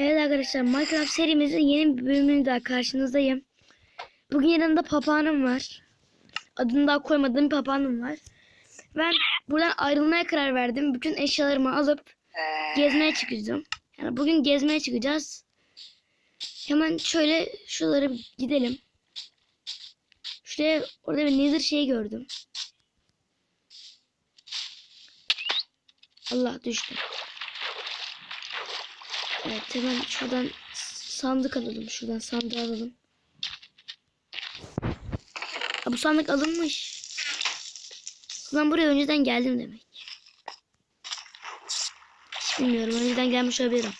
Evet arkadaşlar Minecraft serimizin yeni bir bölümünde karşınızdayım. Bugün yanımda papağanım var. Adını daha koymadığım papağanım var. Ben buradan ayrılmaya karar verdim. Bütün eşyalarımı alıp gezmeye çıkacağım. Yani bugün gezmeye çıkacağız. Hemen şöyle şuralara gidelim. Şuraya orada bir nether şey gördüm. Allah düştüm. Evet hemen şuradan sandık alalım. Şuradan sandığı alalım. Ha, bu sandık alınmış. Ben buraya önceden geldim demek. Hiç bilmiyorum. Önceden gelmiş olabilirim.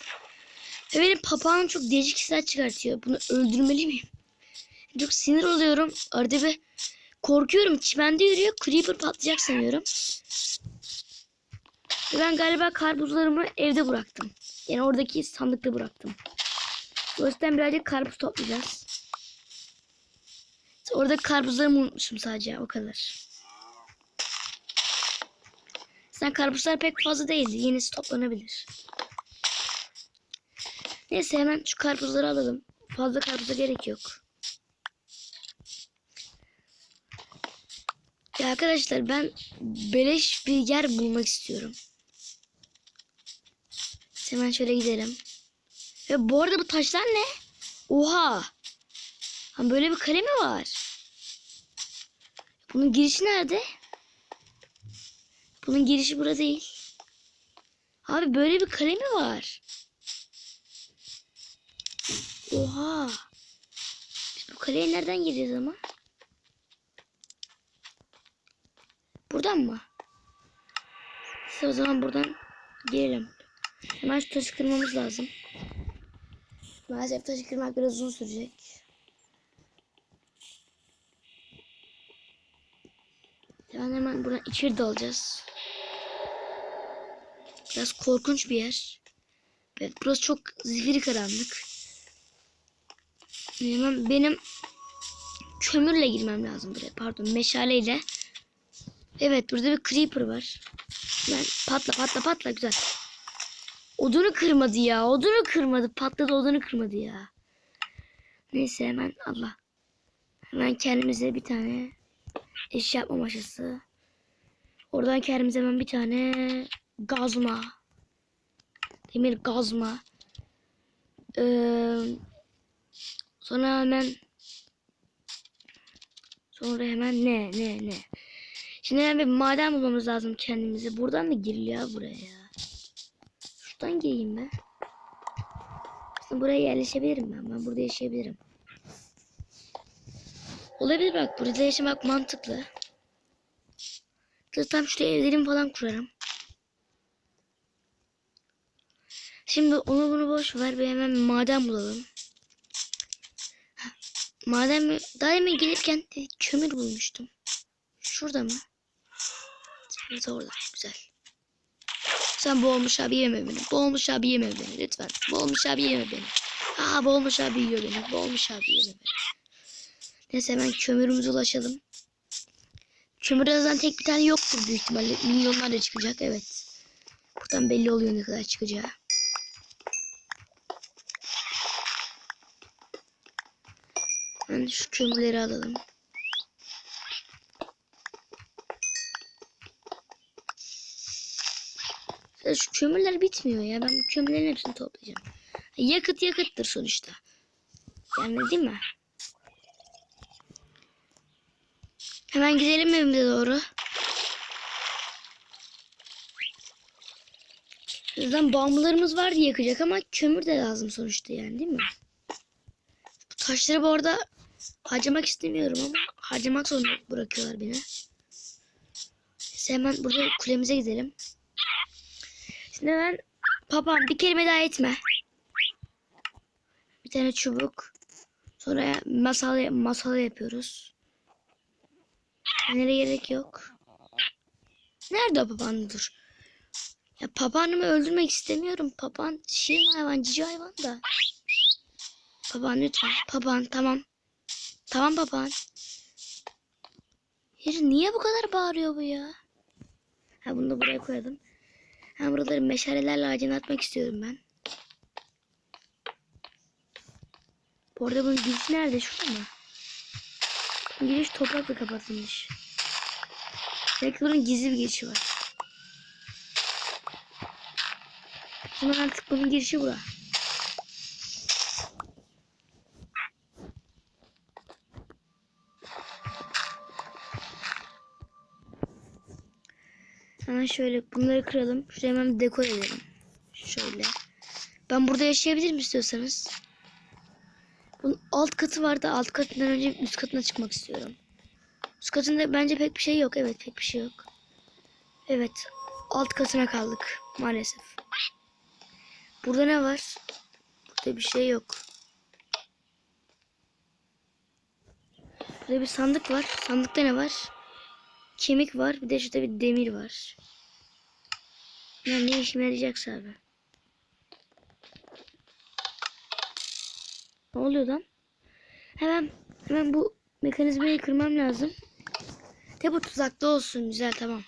Ve benim papağanım çok değişik hisler çıkartıyor. Bunu öldürmeli miyim? Çok sinir oluyorum. Arada bir korkuyorum. Çimende yürüyor. Creeper patlayacak sanıyorum. Ben galiba karpuzlarımı evde bıraktım. Yani oradaki sandıkta bıraktım. Yüzden birazcık karpuz toplayacağız. Orada karpuzlarımı unutmuşum sadece o kadar. Sen karpuzlar pek fazla değildi. Yenisi toplanabilir. Neyse hemen şu karpuzları alalım. Fazla karpuza gerek yok. Ya arkadaşlar ben beleş bir yer bulmak istiyorum. Hemen şöyle gidelim. Ve bu arada bu taşlar ne? Oha. Ha böyle bir kale mi var? Bunun girişi nerede? Bunun girişi burada değil. Abi böyle bir kale mi var? Oha. Biz bu kaleye nereden gireceğiz ama? Buradan mı? Neyse o zaman buradan girelim. Hemen şu taşı kırmamız lazım. Maalesef taşı kırmak biraz uzun sürecek. Yani hemen buradan içeri dalacağız. Biraz korkunç bir yer. Evet burası çok zifiri karanlık. Hemen benim kömürle girmem lazım buraya. Pardon meşaleyle. Evet burada bir creeper var. Ben patla patla patla güzel. Odunu kırmadı ya. Odunu kırmadı. Patladı odunu kırmadı ya. Neyse hemen Allah. Hemen kendimize bir tane eş yapma maşası. Oradan kendimize hemen bir tane gazma. Demir gazma. Ee, sonra hemen sonra hemen ne ne ne. Şimdi hemen bir maden bulmamız lazım kendimize. Buradan mı giriliyor ya buraya ya? Şuradan gireyim ben. Aslında buraya yerleşebilirim ben. Ben burada yaşayabilirim. Olabilir bak. Burada yaşamak mantıklı. Tam şuraya evlerimi falan kurarım. Şimdi onu bunu boş ver. Bir hemen maden bulalım. Mi? Daha demin gelirken kömür bulmuştum. Şurada mı? Orada. Güzel. Sen boğulmuş abi yeme beni. Boğulmuş abi yeme beni lütfen. Boğulmuş abi yeme beni. Aa boğulmuş abi yiyor beni. Boğulmuş abi yeme beni. Neyse hemen kömürümüze ulaşalım. Kömür zaten tek bir tane yoktur büyük ihtimalle. Milyonlarca çıkacak evet. Buradan belli oluyor ne kadar çıkacağı. Ben şu kömürleri alalım. Ya şu kömürler bitmiyor ya. Ben bu kömürlerin hepsini toplayacağım. Yakıt yakıttır sonuçta. Yani değil mi? Hemen gidelim evimize doğru. Zaten bambularımız vardı yakacak ama kömür de lazım sonuçta yani değil mi? Bu taşları bu arada harcamak istemiyorum ama harcamak zorunda bırakıyorlar beni. Neyse hemen burada kulemize gidelim. Şimdi ben papam bir kelime daha etme. Bir tane çubuk. Sonra masal masal yapıyoruz. Nereye gerek yok. Nerede o papağan? Ya papağanımı öldürmek istemiyorum. Papağan şirin hayvan, cici hayvan da. Papağan lütfen. Papağan tamam. Tamam papağan. Hayır, niye bu kadar bağırıyor bu ya? Ha bunu da buraya koyalım. Ben buraları meşalelerle aydınlatmak istiyorum ben. Bu arada bunun girişi nerede? Şurada mı? Giriş toprakla kapatılmış. Belki bunun gizli bir girişi var. O zaman artık bunun girişi burası. Hemen şöyle bunları kıralım. Şuraya hemen dekor edelim. Şöyle. Ben burada yaşayabilirim istiyorsanız. Bunun alt katı var da alt katından önce üst katına çıkmak istiyorum. Üst katında bence pek bir şey yok. Evet pek bir şey yok. Evet. Alt katına kaldık maalesef. Burada ne var? Burada bir şey yok. Burada bir sandık var. Sandıkta ne var? Kemik var. Bir de şurada bir demir var. Ya ne işime yarayacaksa abi. Ne oluyor lan? Hemen hemen bu mekanizmayı kırmam lazım. De bu tuzakta olsun. Güzel tamam.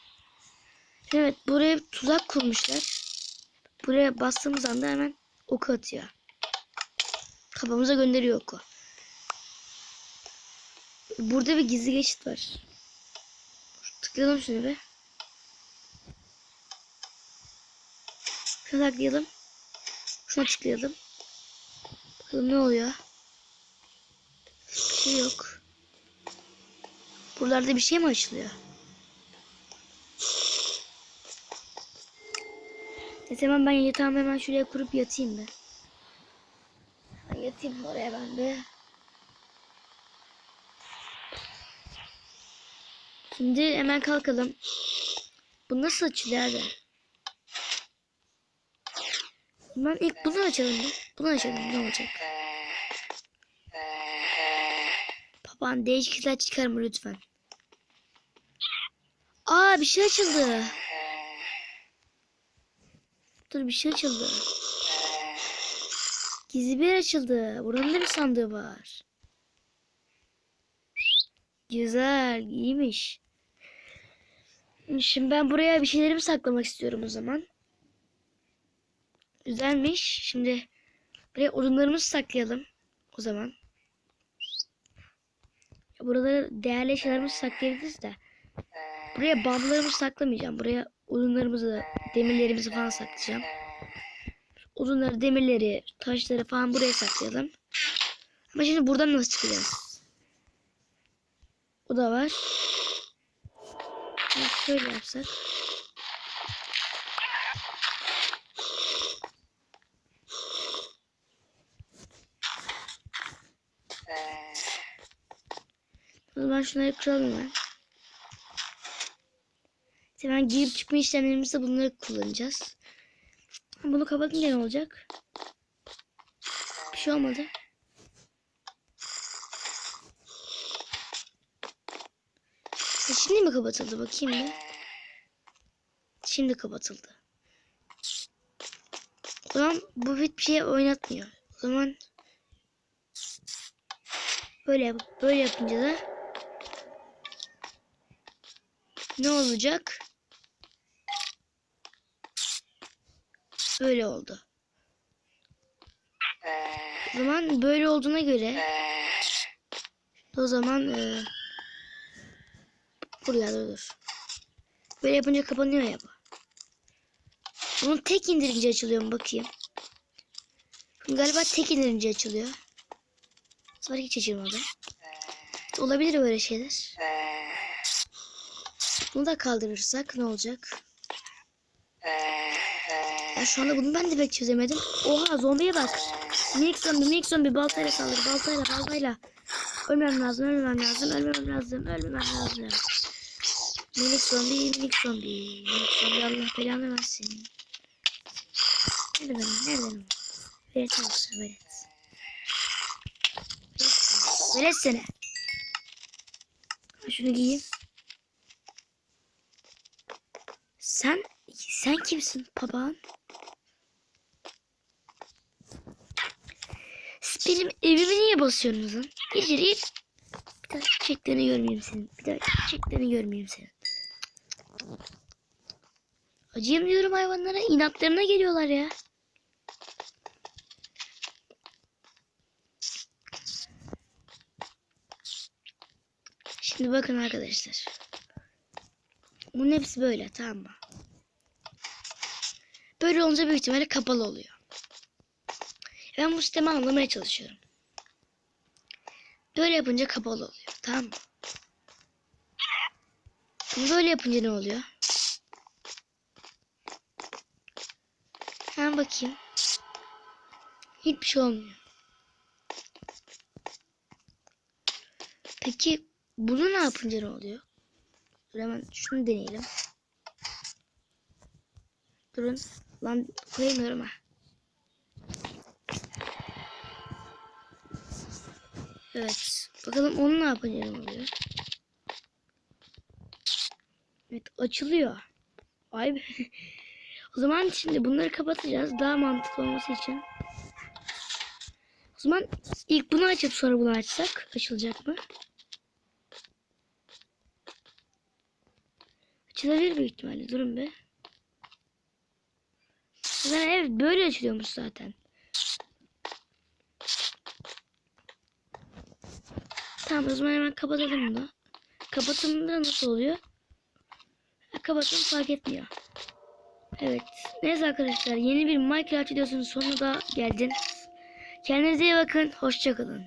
Evet buraya tuzak kurmuşlar. Buraya bastığımız anda hemen oku atıyor. Kafamıza gönderiyor oku. Burada bir gizli geçit var. Tıklayalım şunu be. Şuna tıklayalım. Şuna tıklayalım. Bakalım ne oluyor. Bir şey yok. Buralarda bir şey mi açılıyor? Neyse hemen ben yatağımı hemen şuraya kurup yatayım be. Ben yatayım oraya ben be. Şimdi hemen kalkalım. Bu nasıl açılıyor abi? Ben ilk bunu açalım. Bunu açalım ne olacak? Baban değişiklikler çıkarma lütfen. Aa bir şey açıldı. Dur bir şey açıldı. Gizli bir yer açıldı. Buranın da bir sandığı var. Güzel, iyiymiş. Şimdi ben buraya bir şeylerimi saklamak istiyorum o zaman. Güzelmiş. Şimdi buraya odunlarımızı saklayalım. O zaman. Buralara değerli eşyalarımızı saklayabiliriz de. Buraya bambularımızı saklamayacağım. Buraya odunlarımızı demirlerimizi falan saklayacağım. Odunları, demirleri, taşları falan buraya saklayalım. Ama şimdi buradan nasıl çıkacağız? O da var. Ya Şöyle yapsak. O zaman şunları kıralım hemen. Ben girip çıkma işlemlerimizde bunları kullanacağız. Bunu kapatınca ne olacak? Bir şey olmadı. Şimdi mi kapatıldı bakayım bir. Şimdi kapatıldı. O zaman bu hiçbir şey oynatmıyor. O zaman böyle yap böyle yapınca da ne olacak? Böyle oldu. O zaman böyle olduğuna göre o zaman e, buraya da. Böyle yapınca kapanıyor ya bu. Bunun tek indirince açılıyor mu bakayım. Galiba tek indirince açılıyor. Sonra hiç açılmadı. Olabilir böyle şeyler. Bunu da kaldırırsak ne olacak? Ya şu anda bunu ben de pek çözemedim. Oha zombiye bak. Minik zombi minik zombi baltayla saldır baltayla baltayla. Ölmem lazım ölmem lazım ölmem lazım ölmem lazım. Minik zombi minik zombi. Minik zombi Allah belanı versin. Nerede benim nerede benim? Velet olsun velet. Velet seni. Şunu giyeyim. Sen sen kimsin papağan? Siz benim evimi niye basıyorsunuz lan? Gece değil. Bir daha çiçeklerini görmeyeyim senin. Bir daha çiçeklerini görmeyeyim senin. Acıyım diyorum hayvanlara. inatlarına geliyorlar ya. Şimdi bakın arkadaşlar. Bunun hepsi böyle tamam mı? Böyle olunca büyük ihtimalle kapalı oluyor. E ben bu sistemi anlamaya çalışıyorum. Böyle yapınca kapalı oluyor. Tamam mı? Böyle yapınca ne oluyor? Hemen bakayım. Hiçbir şey olmuyor. Peki bunu ne yapınca ne oluyor? Dur hemen şunu deneyelim. Durun. Lan koyamıyorum ha. Evet. Bakalım onu ne yapınca ne oluyor? Evet açılıyor. Vay be. o zaman şimdi bunları kapatacağız. Daha mantıklı olması için. O zaman ilk bunu açıp sonra bunu açsak açılacak mı? Açılabilir büyük ihtimalle. Durun be. Zaten evet böyle açılıyormuş zaten. Tamam o zaman hemen kapatalım bunu. Kapatımda nasıl oluyor? Kapatım fark etmiyor. Evet. Neyse arkadaşlar yeni bir Minecraft videosunun sonuna da geldiniz. Kendinize iyi bakın. Hoşçakalın.